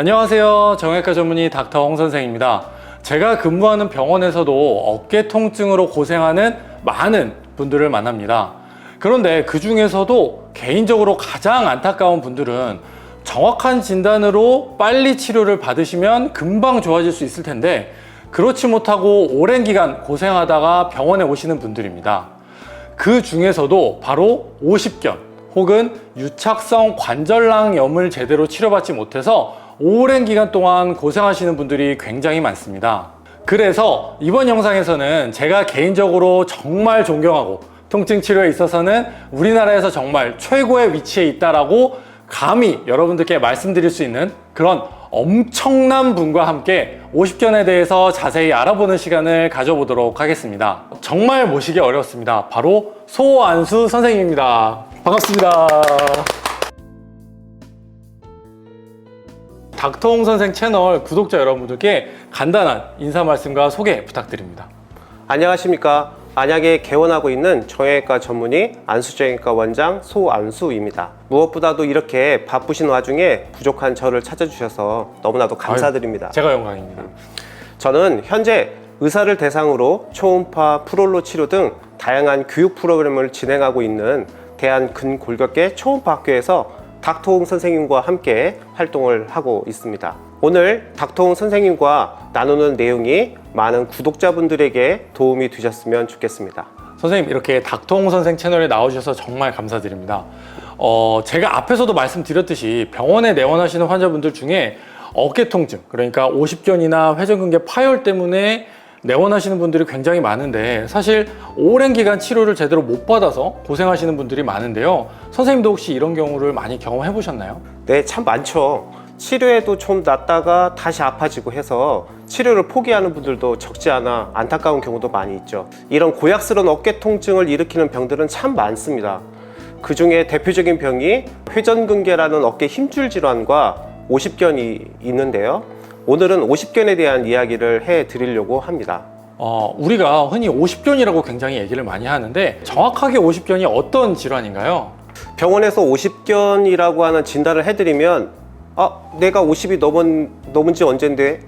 안녕하세요. 정형외과 전문의 닥터 홍 선생입니다. 제가 근무하는 병원에서도 어깨 통증으로 고생하는 많은 분들을 만납니다. 그런데 그 중에서도 개인적으로 가장 안타까운 분들은 정확한 진단으로 빨리 치료를 받으시면 금방 좋아질 수 있을 텐데 그렇지 못하고 오랜 기간 고생하다가 병원에 오시는 분들입니다. 그 중에서도 바로 50견 혹은 유착성 관절낭염을 제대로 치료받지 못해서 오랜 기간 동안 고생하시는 분들이 굉장히 많습니다. 그래서 이번 영상에서는 제가 개인적으로 정말 존경하고 통증 치료에 있어서는 우리나라에서 정말 최고의 위치에 있다라고 감히 여러분들께 말씀드릴 수 있는 그런 엄청난 분과 함께 50견에 대해서 자세히 알아보는 시간을 가져보도록 하겠습니다. 정말 모시기 어렵습니다. 바로 소안수 선생님입니다. 반갑습니다. 닥터홍 선생 채널 구독자 여러분들께 간단한 인사 말씀과 소개 부탁드립니다. 안녕하십니까. 안약에 개원하고 있는 정형외과 전문의 안수정형외과 원장 소안수입니다. 무엇보다도 이렇게 바쁘신 와중에 부족한 저를 찾아주셔서 너무나도 감사드립니다. 제가 영광입니다. 저는 현재 의사를 대상으로 초음파, 프롤로 치료 등 다양한 교육 프로그램을 진행하고 있는 대한근골격계 초음파 학교에서 닥터홍 선생님과 함께 활동을 하고 있습니다. 오늘 닥터홍 선생님과 나누는 내용이 많은 구독자분들에게 도움이 되셨으면 좋겠습니다. 선생님 이렇게 닥터홍 선생 채널에 나오셔서 정말 감사드립니다. 어, 제가 앞에서도 말씀드렸듯이 병원에 내원하시는 환자분들 중에 어깨 통증, 그러니까 50견이나 회전근개 파열 때문에 내원하시는 분들이 굉장히 많은데 사실 오랜 기간 치료를 제대로 못 받아서 고생하시는 분들이 많은데요. 선생님도 혹시 이런 경우를 많이 경험해 보셨나요? 네, 참 많죠. 치료에도 좀 낫다가 다시 아파지고 해서 치료를 포기하는 분들도 적지 않아 안타까운 경우도 많이 있죠. 이런 고약스러운 어깨 통증을 일으키는 병들은 참 많습니다. 그 중에 대표적인 병이 회전근개라는 어깨 힘줄 질환과 50견이 있는데요. 오늘은 50견에 대한 이야기를 해 드리려고 합니다. 어, 우리가 흔히 50견이라고 굉장히 얘기를 많이 하는데 정확하게 50견이 어떤 질환인가요? 병원에서 50견이라고 하는 진단을 해드리면 아 내가 50이 넘은 넘은 지 언젠데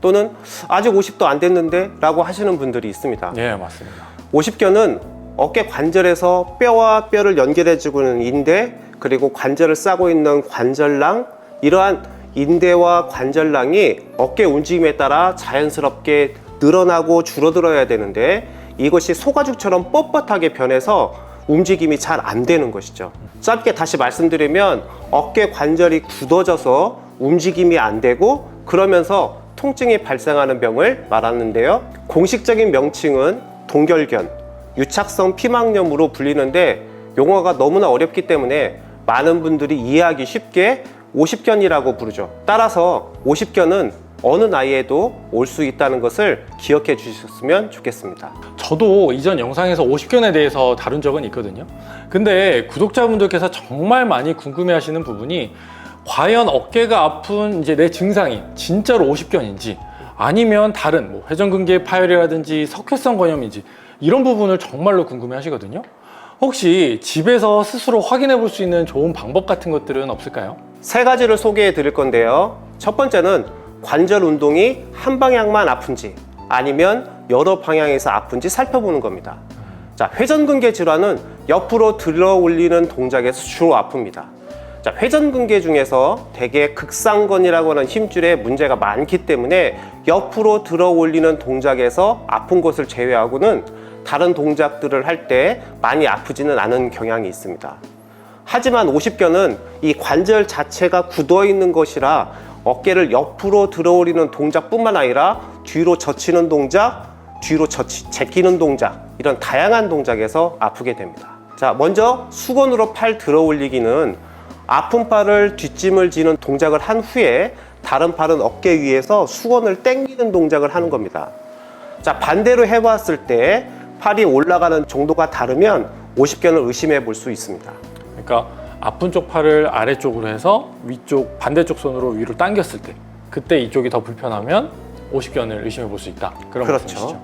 또는 아직 50도 안 됐는데 라고 하시는 분들이 있습니다 예, 맞습니다. 50견은 어깨 관절에서 뼈와 뼈를 연결해주고 있는 인대 그리고 관절을 싸고 있는 관절낭 이러한 인대와 관절낭이 어깨 움직임에 따라 자연스럽게 늘어나고 줄어들어야 되는데 이것이 소가죽처럼 뻣뻣하게 변해서 움직임이 잘 안 되는 것이죠. 짧게 다시 말씀드리면 어깨 관절이 굳어져서 움직임이 안 되고 그러면서 통증이 발생하는 병을 말하는데요. 공식적인 명칭은 동결견, 유착성 피막염으로 불리는데 용어가 너무나 어렵기 때문에 많은 분들이 이해하기 쉽게 50견이라고 부르죠. 따라서 50견은 어느 나이에도 올 수 있다는 것을 기억해 주셨으면 좋겠습니다. 저도 이전 영상에서 50견에 대해서 다룬 적은 있거든요. 근데 구독자분들께서 정말 많이 궁금해 하시는 부분이 과연 어깨가 아픈 이제 내 증상이 진짜로 50견인지 아니면 다른 뭐 회전근개 파열이라든지 석회성 건염인지 이런 부분을 정말로 궁금해 하시거든요. 혹시 집에서 스스로 확인해 볼 수 있는 좋은 방법 같은 것들은 없을까요? 세 가지를 소개해 드릴 건데요. 첫 번째는 관절 운동이 한 방향만 아픈지 아니면 여러 방향에서 아픈지 살펴보는 겁니다. 자, 회전근개 질환은 옆으로 들어 올리는 동작에서 주로 아픕니다. 자, 회전근개 중에서 대개 극상건이라고 하는 힘줄에 문제가 많기 때문에 옆으로 들어 올리는 동작에서 아픈 것을 제외하고는 다른 동작들을 할 때 많이 아프지는 않은 경향이 있습니다. 하지만 50견은 이 관절 자체가 굳어 있는 것이라 어깨를 옆으로 들어 올리는 동작뿐만 아니라 뒤로 젖히는 동작, 뒤로 젖히, 제끼는 동작 이런 다양한 동작에서 아프게 됩니다. 자, 먼저 수건으로 팔 들어 올리기는 아픈 팔을 뒷짐을 지는 동작을 한 후에 다른 팔은 어깨 위에서 수건을 당기는 동작을 하는 겁니다. 자, 반대로 해봤을 때 팔이 올라가는 정도가 다르면 50견을 의심해 볼 수 있습니다. 그러니까 아픈 쪽 팔을 아래쪽으로 해서 위쪽 반대쪽 손으로 위로 당겼을 때 그때 이쪽이 더 불편하면 50견을 의심해 볼 수 있다. 그런 그렇죠. 말씀이시죠?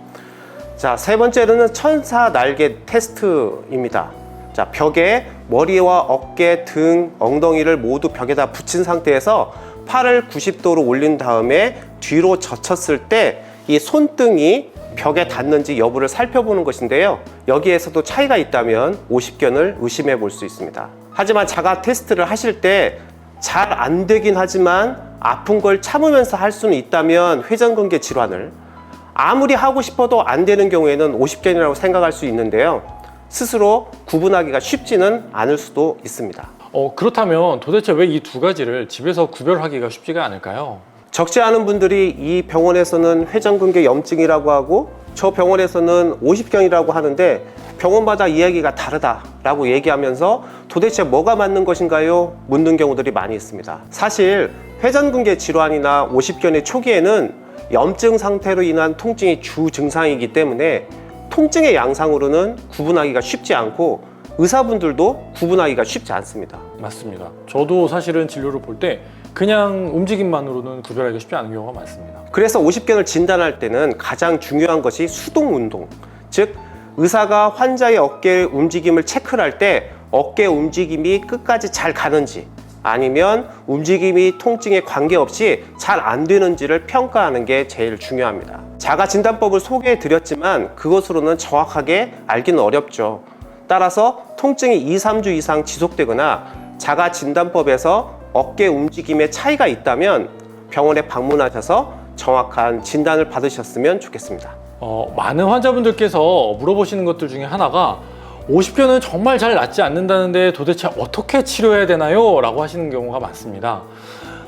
자, 세 번째로는 천사 날개 테스트입니다. 자, 벽에 머리와 어깨, 등, 엉덩이를 모두 벽에다 붙인 상태에서 팔을 90도로 올린 다음에 뒤로 젖혔을 때 이 손등이 벽에 닿는지 여부를 살펴보는 것인데요. 여기에서도 차이가 있다면 50견을 의심해 볼 수 있습니다. 하지만 자가 테스트를 하실 때 잘 안 되긴 하지만 아픈 걸 참으면서 할 수는 있다면 회전근개 질환을 아무리 하고 싶어도 안 되는 경우에는 50견이라고 생각할 수 있는데요. 스스로 구분하기가 쉽지는 않을 수도 있습니다. 어, 그렇다면 도대체 왜 이 두 가지를 집에서 구별하기가 쉽지가 않을까요? 적지 않은 분들이 이 병원에서는 회전근개 염증이라고 하고 저 병원에서는 50견이라고 하는데 병원마다 이야기가 다르다라고 얘기하면서 도대체 뭐가 맞는 것인가요? 묻는 경우들이 많이 있습니다. 사실 회전근개 질환이나 50견의 초기에는 염증 상태로 인한 통증이 주 증상이기 때문에 통증의 양상으로는 구분하기가 쉽지 않고 의사분들도 구분하기가 쉽지 않습니다. 맞습니다. 저도 사실은 진료를 볼 때 그냥 움직임만으로는 구별하기가 쉽지 않은 경우가 많습니다. 그래서 50견을 진단할 때는 가장 중요한 것이 수동 운동. 즉, 의사가 환자의 어깨 움직임을 체크를 할 때 어깨 움직임이 끝까지 잘 가는지 아니면 움직임이 통증에 관계없이 잘 안 되는지를 평가하는 게 제일 중요합니다. 자가 진단법을 소개해 드렸지만 그것으로는 정확하게 알기는 어렵죠. 따라서 통증이 2, 3주 이상 지속되거나 자가 진단법에서 어깨 움직임에 차이가 있다면 병원에 방문하셔서 정확한 진단을 받으셨으면 좋겠습니다. 어, 많은 환자분들께서 물어보시는 것들 중에 하나가 50견은 정말 잘 낫지 않는다는데 도대체 어떻게 치료해야 되나요? 라고 하시는 경우가 많습니다.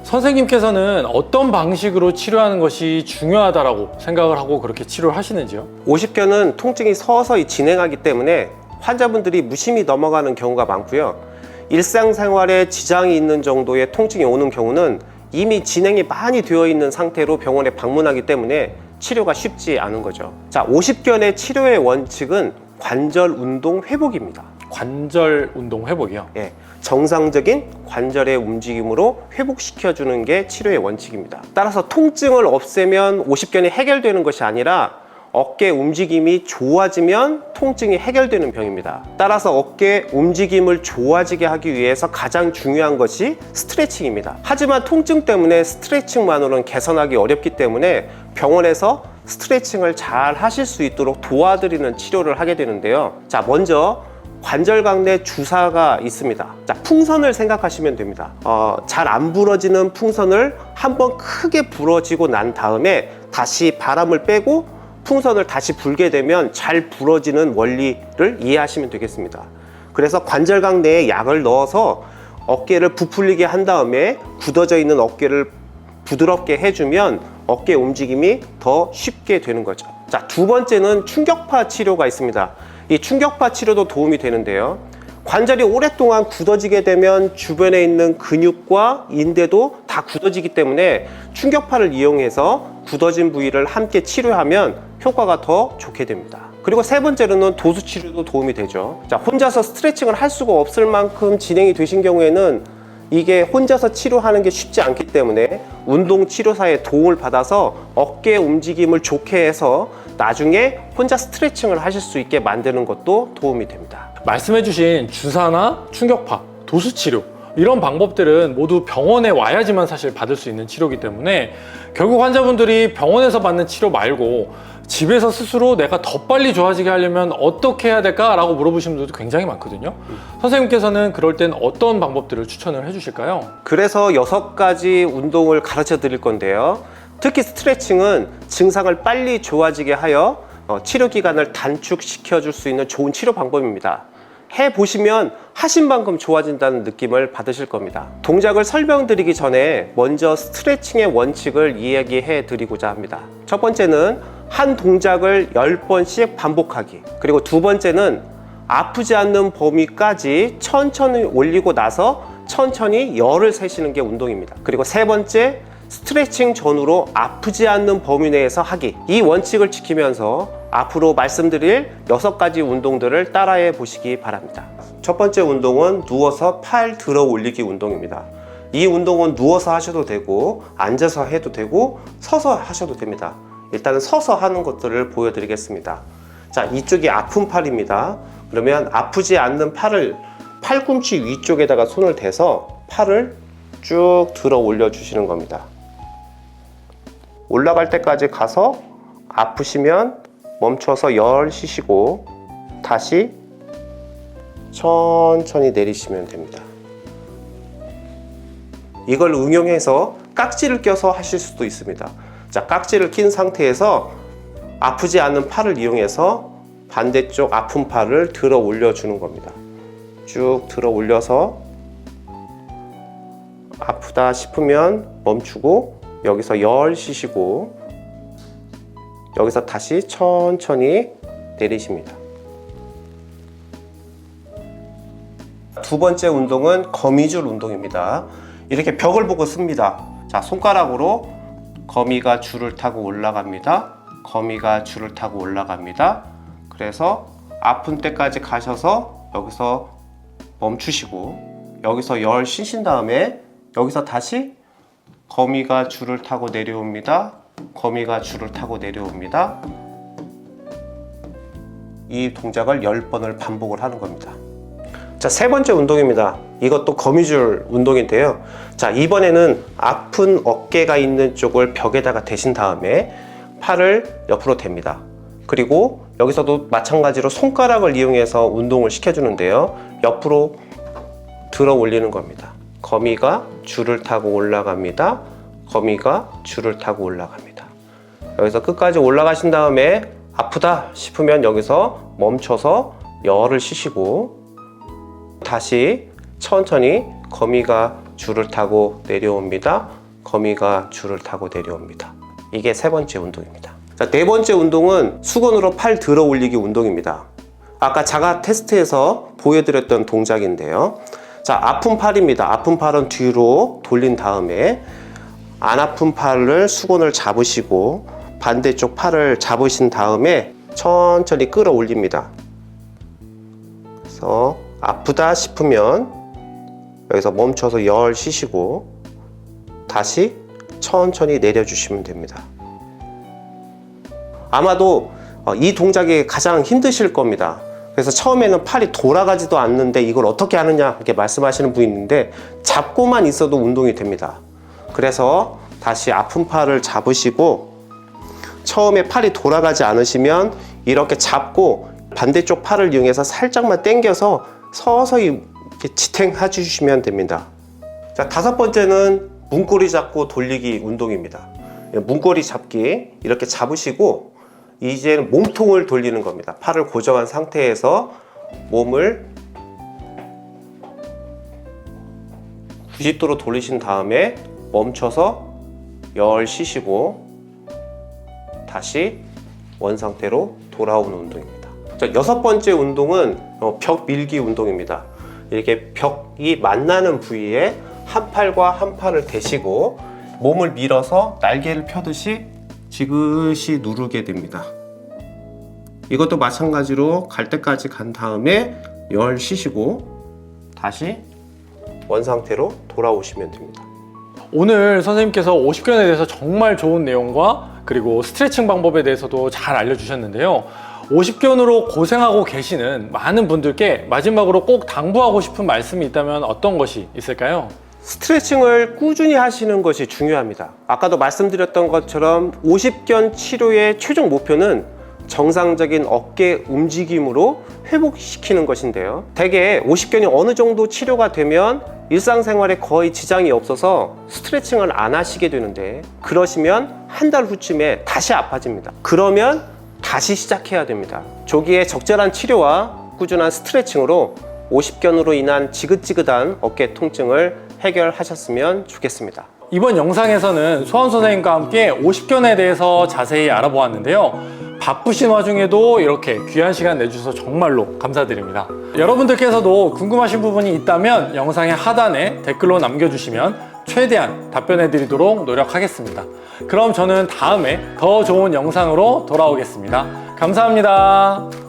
선생님께서는 어떤 방식으로 치료하는 것이 중요하다라고 생각을 하고 그렇게 치료를 하시는지요? 50견은 통증이 서서히 진행하기 때문에 환자분들이 무심히 넘어가는 경우가 많고요. 일상생활에 지장이 있는 정도의 통증이 오는 경우는 이미 진행이 많이 되어 있는 상태로 병원에 방문하기 때문에 치료가 쉽지 않은 거죠. 자, 50견의 치료의 원칙은 관절 운동 회복입니다. 관절 운동 회복이요. 예, 정상적인 관절의 움직임으로 회복시켜주는 게 치료의 원칙입니다. 따라서 통증을 없애면 50견이 해결되는 것이 아니라 어깨 움직임이 좋아지면 통증이 해결되는 병입니다. 따라서 어깨 움직임을 좋아지게 하기 위해서 가장 중요한 것이 스트레칭입니다. 하지만 통증 때문에 스트레칭만으로는 개선하기 어렵기 때문에 병원에서 스트레칭을 잘 하실 수 있도록 도와드리는 치료를 하게 되는데요. 자, 먼저 관절각 내 주사가 있습니다. 자, 풍선을 생각하시면 됩니다. 어, 잘 안 부러지는 풍선을 한번 크게 부러지고 난 다음에 다시 바람을 빼고 풍선을 다시 불게 되면 잘 부러지는 원리를 이해하시면 되겠습니다. 그래서 관절각 내에 약을 넣어서 어깨를 부풀리게 한 다음에 굳어져 있는 어깨를 부드럽게 해주면 어깨 움직임이 더 쉽게 되는 거죠. 자, 두 번째는 충격파 치료가 있습니다. 이 충격파 치료도 도움이 되는데요. 관절이 오랫동안 굳어지게 되면 주변에 있는 근육과 인대도 다 굳어지기 때문에 충격파를 이용해서 굳어진 부위를 함께 치료하면 효과가 더 좋게 됩니다. 그리고 세 번째로는 도수 치료도 도움이 되죠. 자, 혼자서 스트레칭을 할 수가 없을 만큼 진행이 되신 경우에는 이게 혼자서 치료하는 게 쉽지 않기 때문에 운동 치료사의 도움을 받아서 어깨 움직임을 좋게 해서 나중에 혼자 스트레칭을 하실 수 있게 만드는 것도 도움이 됩니다. 말씀해주신 주사나 충격파, 도수치료 이런 방법들은 모두 병원에 와야지만 사실 받을 수 있는 치료이기 때문에 결국 환자분들이 병원에서 받는 치료 말고 집에서 스스로 내가 더 빨리 좋아지게 하려면 어떻게 해야 될까라고 물어보시는 분들도 굉장히 많거든요. 선생님께서는 그럴 땐 어떤 방법들을 추천을 해주실까요? 그래서 여섯 가지 운동을 가르쳐 드릴 건데요. 특히 스트레칭은 증상을 빨리 좋아지게 하여 어, 치료 기간을 단축시켜 줄 수 있는 좋은 치료 방법입니다. 해 보시면 하신 만큼 좋아진다는 느낌을 받으실 겁니다. 동작을 설명드리기 전에 먼저 스트레칭의 원칙을 이야기해 드리고자 합니다. 첫 번째는 한 동작을 10번씩 반복하기. 그리고 두 번째는 아프지 않는 범위까지 천천히 올리고 나서 천천히 열을 세시는 게 운동입니다. 그리고 세 번째, 스트레칭 전후로 아프지 않는 범위 내에서 하기. 이 원칙을 지키면서 앞으로 말씀드릴 여섯 가지 운동들을 따라해 보시기 바랍니다. 첫 번째 운동은 누워서 팔 들어 올리기 운동입니다. 이 운동은 누워서 하셔도 되고, 앉아서 해도 되고, 서서 하셔도 됩니다. 일단은 서서 하는 것들을 보여드리겠습니다. 자, 이쪽이 아픈 팔입니다. 그러면 아프지 않는 팔을 팔꿈치 위쪽에다가 손을 대서 팔을 쭉 들어 올려 주시는 겁니다. 올라갈 때까지 가서 아프시면 멈춰서 열 쉬시고 다시 천천히 내리시면 됩니다. 이걸 응용해서 깍지를 껴서 하실 수도 있습니다. 자, 깍지를 낀 상태에서 아프지 않은 팔을 이용해서 반대쪽 아픈 팔을 들어 올려 주는 겁니다. 쭉 들어 올려서 아프다 싶으면 멈추고 여기서 열 쉬시고 여기서 다시 천천히 내리십니다. 두 번째 운동은 거미줄 운동입니다. 이렇게 벽을 보고 씁니다. 자, 손가락으로 거미가 줄을 타고 올라갑니다. 거미가 줄을 타고 올라갑니다. 그래서 아픈 때까지 가셔서 여기서 멈추시고 여기서 열 쉬신 다음에 여기서 다시 거미가 줄을 타고 내려옵니다. 거미가 줄을 타고 내려옵니다. 이 동작을 10번을 반복을 하는 겁니다. 자, 세 번째 운동입니다. 이것도 거미줄 운동인데요. 자, 이번에는 아픈 어깨 가 있는 쪽을 벽에다가 대신 다음에 팔을 옆으로 댑니다. 그리고 여기서도 마찬가지로 손가락을 이용해서 운동을 시켜주는데요. 옆으로 들어 올리는 겁니다. 거미가 줄을 타고 올라갑니다. 거미가 줄을 타고 올라갑니다. 여기서 끝까지 올라가신 다음에 아프다 싶으면 여기서 멈춰서 열을 쉬시고 다시 천천히 거미가 줄을 타고 내려옵니다. 거미가 줄을 타고 내려옵니다. 이게 세 번째 운동입니다. 자, 네 번째 운동은 수건으로 팔 들어 올리기 운동입니다. 아까 자가 테스트에서 보여드렸던 동작인데요. 자, 아픈 팔입니다. 아픈 팔은 뒤로 돌린 다음에 안 아픈 팔을 수건을 잡으시고 반대쪽 팔을 잡으신 다음에 천천히 끌어 올립니다. 그래서 아프다 싶으면 여기서 멈춰서 열 쉬시고 다시 천천히 내려주시면 됩니다. 아마도 어, 이 동작이 가장 힘드실 겁니다. 그래서 처음에는 팔이 돌아가지도 않는데 이걸 어떻게 하느냐 이렇게 말씀하시는 분이 있는데 잡고만 있어도 운동이 됩니다. 그래서 다시 아픈 팔을 잡으시고 처음에 팔이 돌아가지 않으시면 이렇게 잡고 반대쪽 팔을 이용해서 살짝만 당겨서 서서히 이렇게 지탱해 주시면 됩니다. 자, 다섯 번째는 문고리 잡고 돌리기 운동입니다. 문고리 잡기 이렇게 잡으시고 이제는 몸통을 돌리는 겁니다. 팔을 고정한 상태에서 몸을 90도로 돌리신 다음에 멈춰서 열 쉬시고 다시 원 상태로 돌아오는 운동입니다. 자, 여섯 번째 운동은 어, 벽 밀기 운동입니다. 이렇게 벽이 만나는 부위에 한 팔과 한 팔을 대시고 몸을 밀어서 날개를 펴듯이 지그시 누르게 됩니다. 이것도 마찬가지로 갈 때까지 간 다음에 열 쉬시고 다시 원 상태로 돌아오시면 됩니다. 오늘 선생님께서 50견에 대해서 정말 좋은 내용과 그리고 스트레칭 방법에 대해서도 잘 알려주셨는데요. 50견으로 고생하고 계시는 많은 분들께 마지막으로 꼭 당부하고 싶은 말씀이 있다면 어떤 것이 있을까요? 스트레칭을 꾸준히 하시는 것이 중요합니다. 아까도 말씀드렸던 것처럼 50견 치료의 최종 목표는 정상적인 어깨 움직임으로 회복시키는 것인데요. 대개 50견이 어느 정도 치료가 되면 일상생활에 거의 지장이 없어서 스트레칭을 안 하시게 되는데 그러시면 한 달 후쯤에 다시 아파집니다. 그러면 다시 시작해야 됩니다. 조기에 적절한 치료와 꾸준한 스트레칭으로 50견으로 인한 지긋지긋한 어깨 통증을 해결하셨으면 좋겠습니다. 이번 영상에서는 소환 선생님과 함께 50견에 대해서 자세히 알아보았는데요. 바쁘신 와중에도 이렇게 귀한 시간 내주셔서 정말로 감사드립니다. 여러분들께서도 궁금하신 부분이 있다면 영상의 하단에 댓글로 남겨주시면 최대한 답변해 드리도록 노력하겠습니다. 그럼 저는 다음에 더 좋은 영상으로 돌아오겠습니다. 감사합니다.